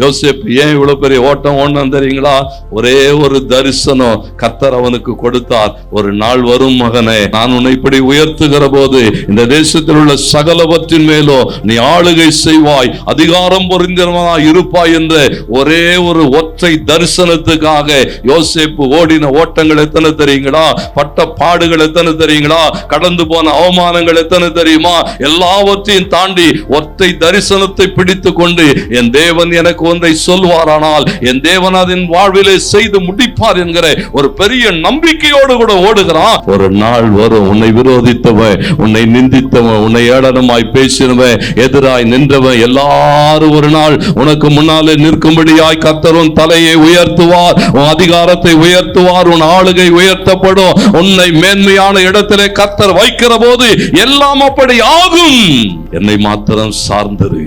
யோசேப் ஏன் இவ்வளவு பெரிய ஓட்டம் ஓடணும் தெரியுங்களா? ஒரே ஒரு தரிசனம் கர்த்தர் அவனுக்கு கொடுத்தார். ஒரு நாள் வரும் மகனே நான் உன்னை இப்படி உயர்த்துகிற போது இந்த தேசத்தில் உள்ள சகலவற்றின் மேலும் நீ ஆளுகை செய்வாய் அதிகாரம் பொருந்தினவனாய் இருப்பாய் என்ற ஒரே ஒரு ஒற்றை தரிசனத்துக்காக யோசிப்பு ஓடின ஓட்டங்கள் எத்தனை தெரியுங்களா? பட்ட பாடுகள் எத்தனை தெரியுங்களா? கடந்து போன அவமானங்கள் எத்தனை தெரியுமா? எல்லாவற்றையும் தாண்டி ஒற்றை தரிசனத்தை பிடித்து கொண்டு என் தேவன் எனக்கு எனக்கு ஒன்றை சொல்வாரானால் என் தேவன் அதன் வாழ்விலே செய்து முடிப்பார் என்கிற ஒரு பெரிய நம்பிக்கையோடு கூட ஓடுகிறான். ஒரு நாள் வரும் உன்னை விரோதித்தவன் உன்னை நிந்தித்தவன் உன்னை ஏளனமாய் பேசினவன் எதிராய் நின்றவன் எல்லாரும் ஒரு நாள் உனக்கு முன்னாலே நிற்கும்படியாய் கத்தரும் தலையை உயர்த்துவார் உன் அதிகாரத்தை உயர்த்துவார் உன் ஆளுகை உயர்த்தப்படும். உன்னை மேன்மையான இடத்திலே கத்தர் வைக்கிற போது எல்லாம் அப்படி ஆகும். என்னை மாத்திரம் சார்ந்திரு